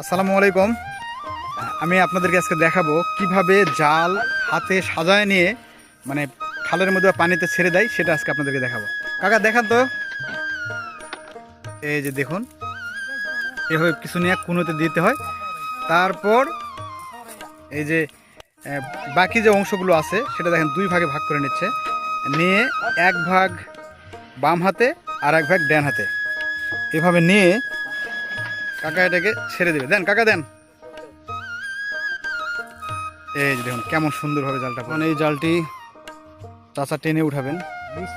আসসালামু আলাইকুম। আমি আপনাদেরকে আজকে দেখাবো কীভাবে জাল হাতে সাজায় নিয়ে মানে খালের মধ্যে পানিতে ছেড়ে দেয়, সেটা আজকে আপনাদেরকে দেখাবো। কাকা, দেখান তো। এই যে দেখুন, এভাবে কিছু নিয়ে কুনোতে দিতে হয়। তারপর এই যে বাকি যে অংশগুলো আছে, সেটা দেখেন দুই ভাগে ভাগ করে নিচ্ছে। নিয়ে এক ভাগ বাম হাতে আর এক ভাগ ডান হাতে। এভাবে নিয়ে কাকা এটাকে ছেড়ে দেবে। দেন কাকা দেন। এই যে দেখুন কেমন সুন্দরভাবে জালটা এখন এই জালটি চাচা টেনে উঠাবেন। বিষ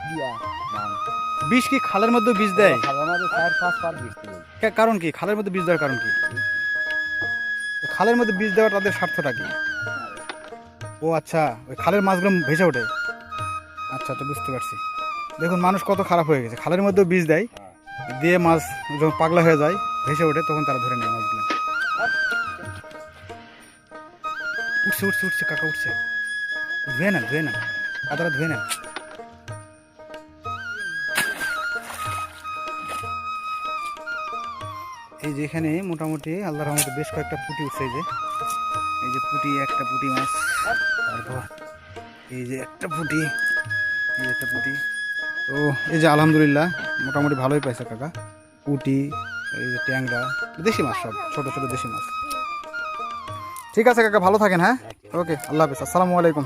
বিষ কি খালের মধ্যে বীজ দেয়? বিষ কা- কারণ কি? খালের মধ্যে বীজ দেওয়ার কারণ কি? খালের মধ্যে বীজ দেওয়ার তাদের স্বার্থটা কি? ও আচ্ছা ওই খালের মাছগুলো ভেসে ওঠে। আচ্ছা তো বুঝতে পারছি। দেখুন মানুষ কত খারাপ হয়ে গেছে। খালের মধ্যেও বীজ দেয়। দিয়ে মাছ যখন পাগলা হয়ে যায় ভেসে ওঠে, তখন তারা ধরে নেয় মাছগুলো। উঠছে উঠছে উঠছে, কাকা উঠছে। ধুয়ে নেন ধুয়ে নেন। কাদারা ধুয়ে নেন। এই যে এখানে মোটামুটি আল্লাহ রহমতে বেশ কয়েকটা পুঁটি উঠছে যে। এই যে পুঁটি, একটা পুঁটি মাছ, তারপর এই যে একটা পুঁটি, এই যে একটা পুঁটি। তো এই যে আলহামদুলিল্লাহ, মোটামুটি ভালোই পাইছে কাকা। পুঁটি এই যে ট্যাংরা দেশি মাছ সব ছোটো ছোটো দেশি মাছ। ঠিক আছে কাকা ভালো থাকেন হ্যাঁ? ওকে আল্লাহ হাফিজ আসসালামু আলাইকুম।